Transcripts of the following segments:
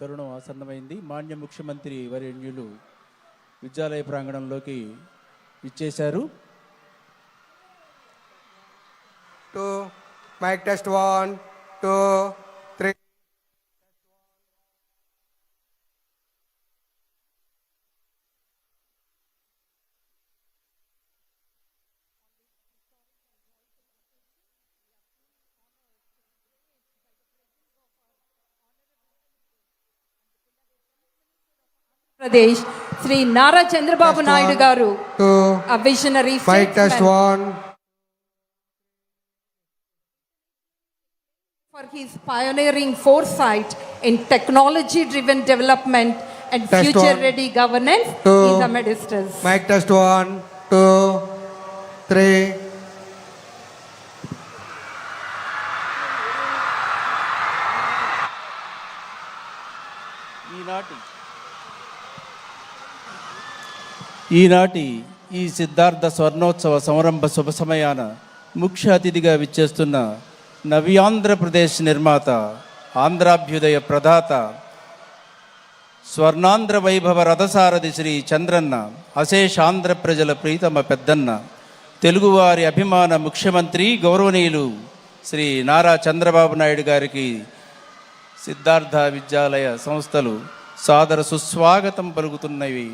తరుణం ఆసన్నమైంది. మాన్య ముఖ్యమంత్రి వర్యన్యులు విద్యాలయ ప్రాంగణంలోకి ఇచ్చేశారు two mic test one two three. Pradesh Shri Nara Chandrababu Test Naidu one, గారు Two, a visionary mic test statesman one, for his pioneering foresight in technology driven development and Test future one. ready governance Two. ఈనాటి ఈ సిద్ధార్థ స్వర్ణోత్సవ సంరంభ శుభ సమయాన ముఖ్య అతిథిగా విచ్చేస్తున్న నవ్యాంధ్రప్రదేశ్ నిర్మాత ఆంధ్రాభ్యుదయ ప్రదాత స్వర్ణాంధ్ర వైభవ రథసారథి శ్రీ చంద్రన్న అశేషాంధ్ర ప్రజల ప్రీతమ పెద్దన్న తెలుగువారి అభిమాన ముఖ్యమంత్రి గౌరవనీయులు శ్రీ నారా చంద్రబాబు నాయుడు గారికి సిద్ధార్థ విద్యాలయ సంస్థలు సాదర సుస్వాగతం పలుకుతున్నవి.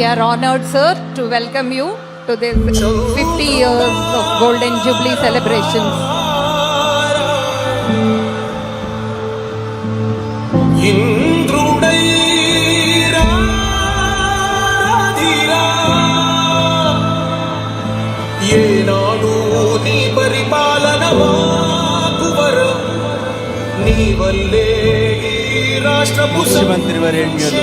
Of honoured Jubilee to welcome you to this fifty years of golden jubilee celebrations ముఖ్యమంత్రి వరేణ్యులు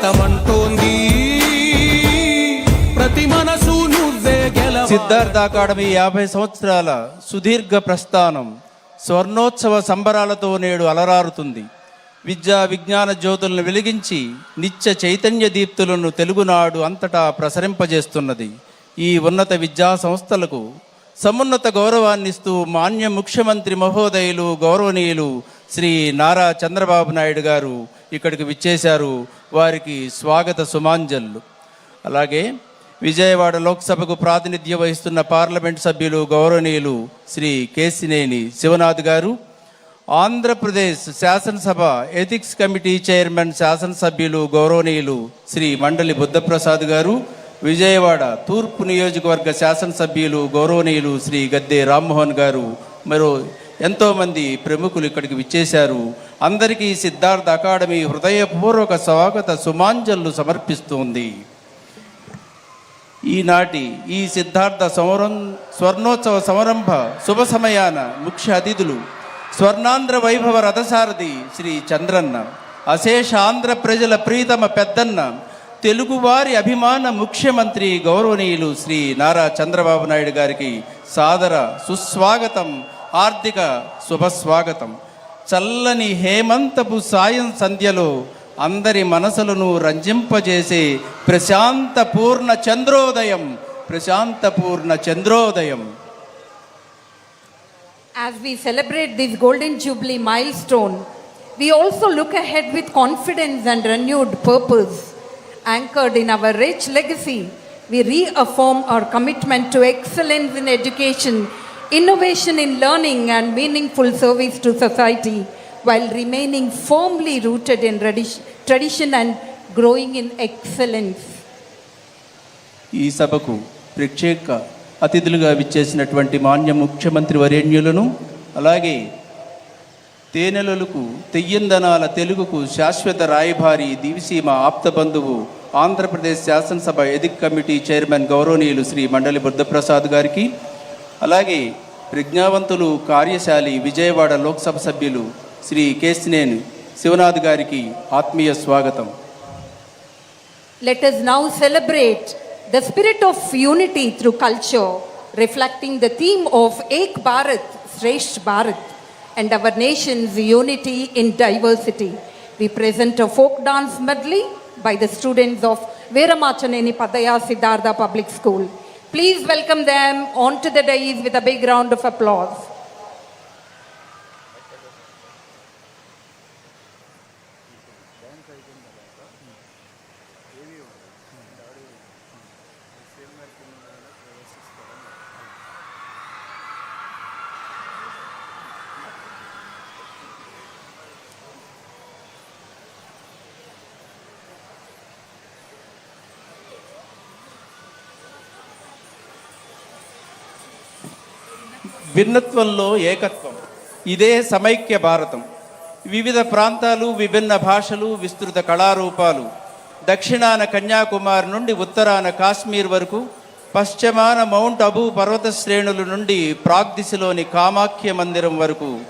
స్వాగతం అంటోంది ప్రతి మనసు నువ్వే గెల సిద్ధార్థ అకాడమీ యాభై సంవత్సరాల సుదీర్ఘ ప్రస్థానం స్వర్ణోత్సవ సంబరాలతో నేడు అలరారుతుంది. విద్యా విజ్ఞాన జ్యోతులను వెలిగించి నిత్య చైతన్య దీప్తులను తెలుగునాడు అంతటా ప్రసరింపజేస్తున్నది. ఈ ఉన్నత విద్యా సంస్థలకు సమున్నత గౌరవాన్నిస్తూ మాన్య ముఖ్యమంత్రి మహోదయులు గౌరవనీయులు శ్రీ నారా చంద్రబాబు నాయుడు గారు ఇక్కడికి విచ్చేశారు వారికి స్వాగత సుమాంజల్లు అలాగే విజయవాడ లోక్సభకు ప్రాతినిధ్యం వహిస్తున్న పార్లమెంట్ సభ్యులు గౌరవనీయులు శ్రీ కేసినేని శివనాథ్ గారు ఆంధ్రప్రదేశ్ శాసనసభ ఎథిక్స్ కమిటీ చైర్మన్ శాసనసభ్యులు గౌరవనీయులు శ్రీ మండలి బుద్ధప్రసాద్ గారు విజయవాడ తూర్పు నియోజకవర్గ శాసనసభ్యులు గౌరవనీయులు శ్రీ గద్దె రామ్మోహన్ గారు మరో ఎంతోమంది ప్రముఖులు ఇక్కడికి విచ్చేశారు. అందరికీ సిద్ధార్థ అకాడమీ హృదయపూర్వక స్వాగత సుమాంజలు సమర్పిస్తోంది ఈనాటి ఈ సిద్ధార్థ సమరం స్వర్ణోత్సవ సమారంభ శుభ సమయాన ముఖ్య అతిథులు స్వర్ణాంధ్ర వైభవ రథసారథి శ్రీ చంద్రన్న అశేష ఆంధ్ర ప్రజల ప్రీతమ పెద్దన్న తెలుగువారి అభిమాన ముఖ్యమంత్రి గౌరవనీయులు శ్రీ నారా చంద్రబాబు నాయుడు గారికి సాదర సుస్వాగతం ఆర్థిక శుభస్వాగతం చల్లని హేమంతపు సాయం సంధ్యలో అందరి మనసులను రంజింపజేసే ప్రశాంత పూర్ణ చంద్రోదయం ప్రశాంత పూర్ణ చంద్రోదయం As we celebrate this Golden Jubilee milestone, we also look ahead with confidence and renewed purpose. Anchored in our rich legacy, we reaffirm our commitment to excellence in education, innovation in learning, and meaningful service to society while remaining firmly rooted in tradi- tradition and growing in excellence. ఈ సభకు ప్రత్యేక అతిథులుగా విచ్చేసినటువంటి మాన్య ముఖ్యమంత్రి వరేణ్యులను అలాగే తేనెలలకు తెయ్యందనాల తెలుగుకు శాశ్వత రాయభారి దివిసీమ ఆప్త బంధువు ఆంధ్రప్రదేశ్ శాసనసభ ఎదిక్ కమిటీ చైర్మన్ గౌరవనీయులు శ్రీ మండలి బుద్ధప్రసాద్ గారికి అలాగే ప్రజ్ఞావంతులు కార్యశాలి విజయవాడ లోక్సభ సభ్యులు శ్రీ కేసినేని శివనాథ్ గారికి ఆత్మీయ స్వాగతం. Let us now celebrate the spirit of unity through culture reflecting the theme of Ek Bharat Shreshtha Bharat and our nation's unity in diversity we present a folk dance medley by the students of Veeramachaneni Paddaiah Siddhartha public school Please welcome them onto the dais with a big round of applause. భిన్నత్వంలో ఏకత్వం. ఇదే సమైక్య భారతం. వివిధ ప్రాంతాలు విభిన్న భాషలు విస్తృత కళారూపాలు. దక్షిణాన కన్యాకుమారి నుండి ఉత్తరాన కాశ్మీర్ వరకు పశ్చిమాన మౌంట్ అబూ పర్వత శ్రేణుల నుండి ప్రాగ్దిశలోని కామాఖ్య మందిరం వరకు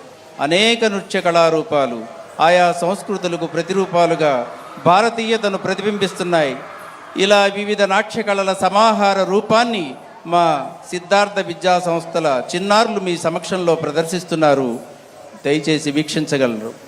అనేక నృత్య కళారూపాలు ఆయా సంస్కృతులకు ప్రతిరూపాలుగా భారతీయతను ప్రతిబింబిస్తున్నాయి. ఇలా వివిధ నాట్య కళల సమాహార రూపాన్ని మా సిద్ధార్థ విద్యా సంస్థల చిన్నారులు మీ సమక్షంలో ప్రదర్శిస్తున్నారు. దయచేసి వీక్షించగలరు.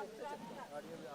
गाड़ियाँ